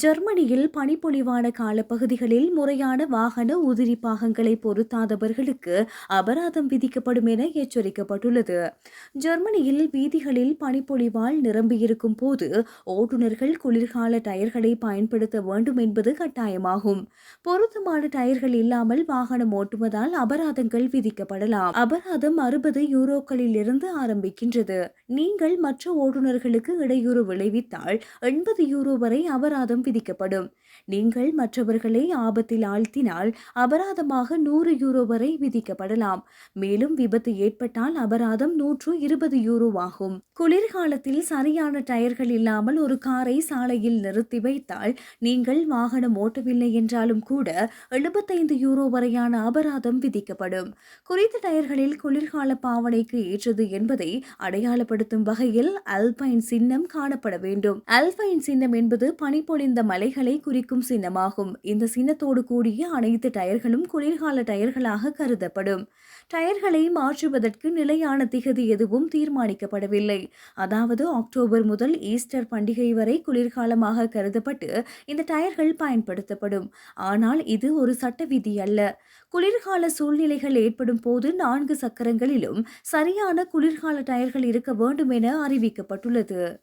ஜெர்மனியில் பனிப்பொழிவான காலப்பகுதிகளில் முறையான வாகன உதிரி பாகங்களை பொருத்தாதவர்களுக்கு அபராதம் விதிக்கப்படும் என எச்சரிக்கப்பட்டுள்ளது. ஜெர்மனியில் வீதிகளில் பனிப்பொழிவால் நிரம்பியிருக்கும் போது ஓட்டுநர்கள் குளிர்கால டயர்களை பயன்படுத்த வேண்டும் என்பது கட்டாயமாகும். பொருத்தமான டயர்கள் இல்லாமல் வாகனம் ஓட்டுவதால் அபராதங்கள் விதிக்கப்படலாம். அபராதம் அறுபது யூரோக்களில் இருந்து ஆரம்பிக்கின்றது. நீங்கள் மற்ற ஓட்டுநர்களுக்கு இடையூறு விளைவித்தால் எண்பது யூரோ வரை அபராதம் விதிக்கப்படும். நீங்கள் மற்றவர்களை ஆபத்தில் ஆழ்த்தினால் அபராதமாக நூறு யூரோ வரை விதிக்கப்படலாம். மேலும் விபத்து ஏற்பட்டால் அபராதம் நூற்று இருபது யூரோ ஆகும். குளிர்காலத்தில் சரியான டயர்கள் இல்லாமல் ஒரு காரை சாலையில் நிறுத்தி வைத்தால் நீங்கள் வாகனம் ஓட்டவில்லை என்றாலும் கூட எழுபத்தைந்து யூரோ வரையான அபராதம் விதிக்கப்படும். குறித்த டயர்களில் குளிர்கால பாவனைக்கு ஏற்றது என்பதை அடையாளப்படுத்தும் வகையில் அல்பைன் சின்னம் காணப்பட வேண்டும். அல்பைன் சின்னம் என்பது பனிப்பொழிந்த மலைகளை குறிக்கும் சின்னமாகும். இந்த சின்னத்தோடு கூடிய அனைத்து டயர்களும் குளிர்கால டயர்களாக கருதப்படும். டயர்களை மாற்றுவதற்கு நிலையான திகதி எதுவும் தீர்மானிக்கப்படவில்லை. அதாவது அக்டோபர் முதல் ஈஸ்டர் பண்டிகை வரை குளிர்காலமாக கருதப்பட்டு இந்த டயர்கள் பயன்படுத்தப்படும். ஆனால் இது ஒரு சட்ட விதி அல்ல. குளிர்கால சூழ்நிலைகள் ஏற்படும் போது நான்கு சக்கரங்களிலும் சரியான குளிர்கால டயர்கள் இருக்க வேண்டும் என அறிவிக்கப்பட்டுள்ளது.